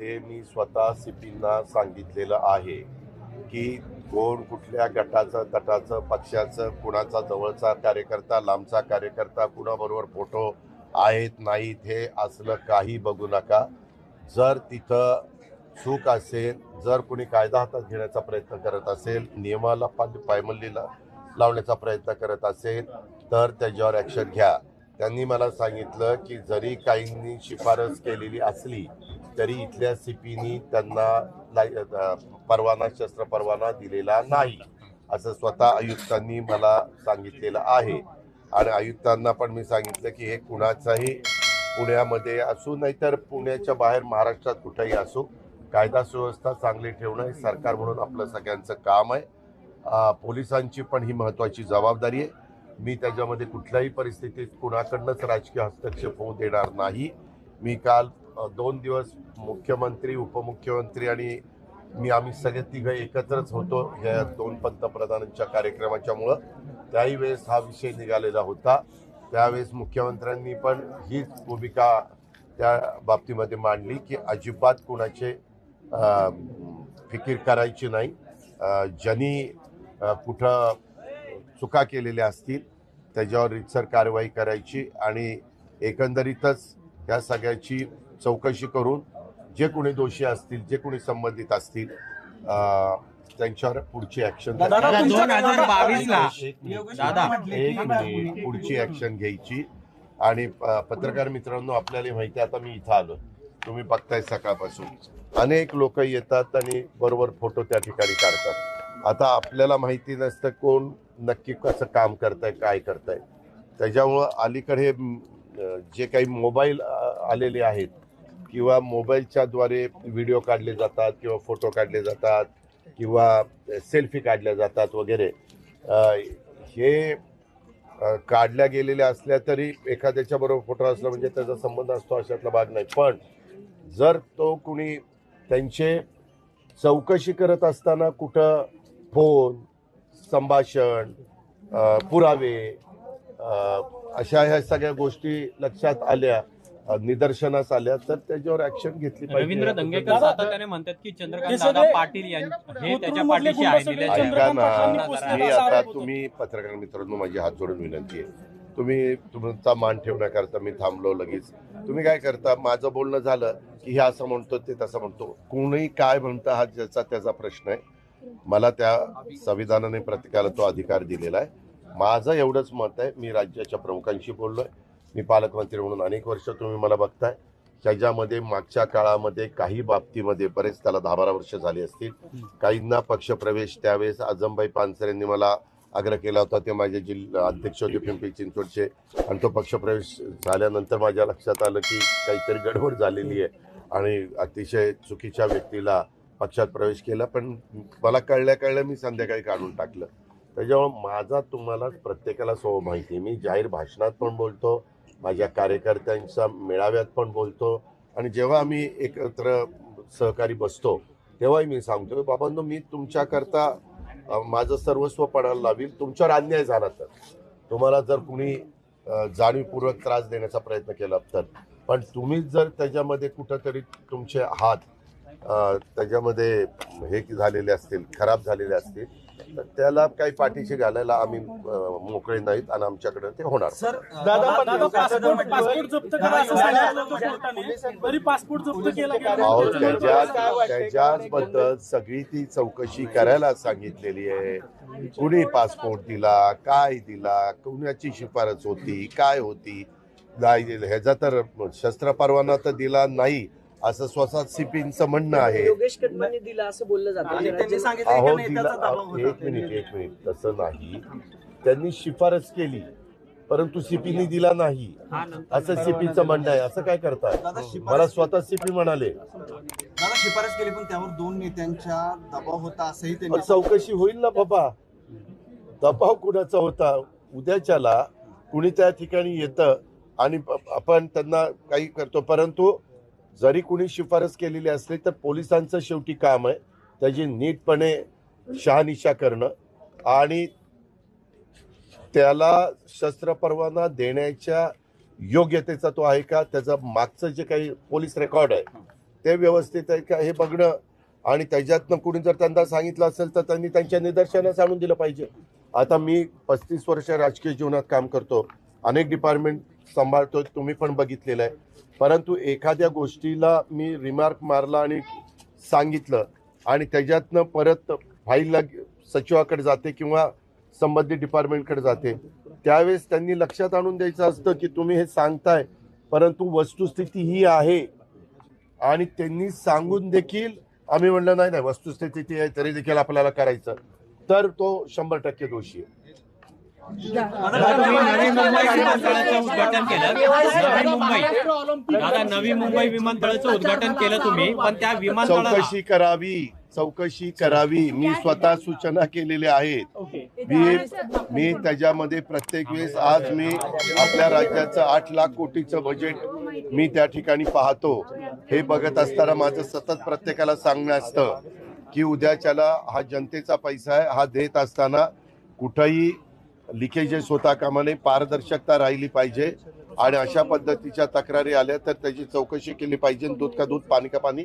ते मी स्वतः सीपींना सांगितलेलं आहे की कोण कुठल्या गटाचं तटाचं पक्षाचं कुणाचा जवळचा कार्यकर्ता लांबचा कार्यकर्ता कुणाबरोबर फोटो आहेत नाहीत हे असलं काही बघू नका. जर तिथं चूक असेल जर कोणी कायदा हातात घेण्याचा प्रयत्न करत असेल नियमाला पा- पायमल्लीला लावण्याचा प्रयत्न करत असेल तर त्याच्यावर ॲक्शन घ्या. त्यांनी मला सांगितलं की जरी काहींनी शिफारस केलेली असली तरी इथल्या सीपीनी त्यांना परवाना शस्त्र परवाना दिलेला नाही असं स्वतः आयुक्तांनी मला सांगितलेलं आहे. आणि आयुक्तांना पण मी सांगितलं की हे कुणाचाही पुण्यामध्ये असू नाहीतर पुण्याच्या बाहेर महाराष्ट्रात कुठेही असू कायदा सुव्यवस्था चांगली ठेवणं हे सरकार म्हणून आपलं सगळ्यांचं काम आहे. पोलिसांची पण ही महत्त्वाची जबाबदारी आहे. मी त्याच्यामध्ये कुठल्याही परिस्थितीत कुणाकडनंच राजकीय हस्तक्षेप होऊ देणार नाही. मी काल दोन दिवस मुख्यमंत्री उपमुख्यमंत्री आणि मी आम्ही सगळे तिघं एकत्रच होतो या दोन पंतप्रधानांच्या कार्यक्रमाच्यामुळं. त्याही वेळेस हा विषय निघालेला होता. त्यावेळेस मुख्यमंत्र्यांनी पण हीच भूमिका त्या बाबतीमध्ये मांडली की अजिबात कुणाचे फिकीर करायची नाही. ज्यांनी कुठं चुका केलेल्या असतील त्याच्यावर रितसर कारवाई करायची आणि एकंदरीतच या सगळ्याची चौकशी करून जे कोणी दोषी असतील जे कोणी संबंधित असतील अ, त्यांच्यावर पुढची ऍक्शन दोन हजार बावीस ला. पुढची ऍक्शन घ्यायची. आणि पत्रकार मित्रांनो आपल्याला माहिती आहे आता मी इथं आलो तुम्ही बघताय सकाळपासून. अनेक लोक येतात आणि बरोबर फोटो त्या ठिकाणी काढतात. आता आपल्याला माहिती नसतं कोण नक्की कसं काम करताय काय करताय. त्याच्यामुळं अलीकडे जे काही मोबाईल आलेले आहेत किंवा मोबाईलच्या द्वारे व्हिडिओ काढले जातात किंवा फोटो काढले जातात किंवा सेल्फी काढल्या जातात वगैरे. हे काढल्या गेलेल्या असल्या तरी एखाद्याच्या बरोबर फोटो असला म्हणजे त्याचा संबंध असतो अशातला भाग नाही. पण जर तो कुणी त्यांचे चौकशी करत असताना कुठं फोन संभाषण पुरावे अशा ह्या सगळ्या गोष्टी लक्षात आल्या निदर्शनास आल्या तर त्याच्यावर ऍक्शन घेतली रवींद्र दंगेकर सातत्याने म्हणतात की चंद्रकांत हे दादा पाटील हे त्याच्या पाठीशी ऐका चंद्रकांत ना मी आता. तुम्ही पत्रकार मित्रांनो माझी हात जोडून विनंती आहे. तुम्ही तुमचा मान ठेवण्याकरता मी थांबलो लगेच. तुम्ही काय करता माझं बोलणं झालं की हे असं म्हणतो ते तसं म्हणतो. कोणी काय म्हणतं हा ज्याचा त्याचा प्रश्न आहे. मला त्या संविधानाने प्रत्येकाला तो अधिकार दिलेला आहे. माझं एवढंच मत आहे मी राज्याच्या प्रमुखांशी बोललोय. मी पालकमंत्री म्हणून अनेक वर्ष तुम्ही मला बघताय. त्याच्यामध्ये मागच्या काळामध्ये काही बाबतीमध्ये बरेच त्याला दहा बारा वर्ष झाली असतील. काहींना पक्षप्रवेश त्यावेळेस आजमबाई पानसर यांनी मला आग्रह केला होता. ते माझे जिल्हा अध्यक्ष होते पिंपरी चिंचवडचे. आणि तो पक्षप्रवेश झाल्यानंतर माझ्या लक्षात आलं की काहीतरी गडबड झालेली आहे. आणि अतिशय चुकीच्या व्यक्तीला पक्षात प्रवेश केला. पण मला कळल्या कळल्या मी संध्याकाळी काढून टाकलं. त्याच्यामुळे माझा तुम्हाला प्रत्येकाला स्वभाव माहिती मी जाहीर भाषणात पण बोलतो. माझ्या कार्यकर्त्यांच्या मेळाव्यात पण बोलतो. आणि जेव्हा आम्ही एकत्र सहकारी बसतो तेव्हाही मी सांगतो बाबांनो मी तुमच्याकरता माझं सर्वस्व पणाला लावील तुमच्यावर अन्याय झाला तर. तुम्हाला जर कुणी जाणीवपूर्वक त्रास देण्याचा प्रयत्न केला तर. पण तुम्ही जर त्याच्यामध्ये कुठंतरी तुमचे हात त्याच्यामध्ये हे झालेले असतील खराब झालेले असतील त्याला काही पाठीशी घालायला आम्ही मोकळे नाहीत आणि आमच्याकडे ते होणार. सर दादा पासपोर्ट पासपोर्ट जप्त करा असं सांगितलं होतं कोर्टाने तरी पासपोर्ट जप्त केला गेला. अहो नाही. त्याच्यावर त्याच्यात काय वाटतं? त्याच्याबद्दल सगळी ती चौकशी करायला सांगितलेली आहे. कुणी पासपोर्ट दिला काय दिला कुणाची शिफारस होती काय होती? नाही ह्याचा तर शस्त्र परवाना तर दिला नाही. असं स्वतः सीपींचं म्हणणं आहे. योगेश कदमांनी दिला असं बोललं जातं. आणि त्यांनी राज्य- सांगितलं की अहो नेत्याचा दिला दबाव अहो, होता. एक मिनिट एक मिनिट. तसं नाही. त्यांनी शिफारस केली परंतु सीपीनी दिला नाही. असं सीपीचं म्हणणं आहे. असं काय करताय? दादा मला स्वतः सीपी म्हणाले. दादा शिफारस केली पण त्यावर दोन नेत्यांच्या दबाव होता असंही त्यांनी चौकशी होईल ना बाबा. दबाव कुणाचा होता? उद्याच्याला कुणी त्या ठिकाणी येतं आणि आपण त्यांना काही करतो. परंतु जरी कुणी शिफारस केलेली असली तर पोलिसांचं शेवटी काम आहे त्याची नीटपणे शहानिशा करणं आणि त्याला शस्त्र परवाना देण्याच्या योग्यतेचा तो आहे का त्याचा मागचं जे काही पोलीस रेकॉर्ड आहे ते व्यवस्थित आहे का हे बघणं आणि त्याच्यातनं कुणी जर त्यांना सांगितलं असेल तर त्यांनी त्यांच्या निदर्शनास आणून दिलं पाहिजे. आता मी पस्तीस वर्ष राजकीय जीवनात काम करतो. अनेक डिपार्टमेंट सांभाळतो तुम्ही पण बघितलेलं आहे. परंतु एखाद्या गोष्टीला मी रिमार्क मारला आणि सांगितलं आणि त्याच्यातनं परत फाईलला सचिवाकडे जाते किंवा संबंधित डिपार्टमेंटकडे जाते त्यावेळेस त्यांनी लक्षात आणून द्यायचं असतं की तुम्ही हे सांगताय परंतु वस्तुस्थिती ही आहे. आणि त्यांनी सांगून देखील आम्ही म्हणलं नाही नाही वस्तुस्थिती ती आहे तरी देखील आपल्याला करायचं. तर तो शंभर टक्के दोषी आहे. नवी मुंबई विमानतळाचं उद्घाटन केलं. नवी मुंबई. दादा नवी मुंबई विमानतळाचं उद्घाटन केलं तुम्ही पण त्या विमानतळाला चौकशी करावी चौकशी करावी मी स्वतः सूचना केलेल्या आहेत. मी मी त्याच्यामध्ये प्रत्येक वेळेस आज मी आपल्या राज्याचं आठ लाख कोटीचं बजेट मी त्या ठिकाणी पाहतो. हे बघत असताना माझं सतत प्रत्येकाला सांगणं असतं की उद्याच्याला हा जनतेचा पैसा आहे हा देत असताना कुठंही लिकेजेस होता कामा नये पारदर्शकता राहिली पाहिजे आणि अशा पद्धतीच्या तक्रारी आल्या तर त्याची चौकशी केली पाहिजे. दूध का दूध पाणी का पाणी.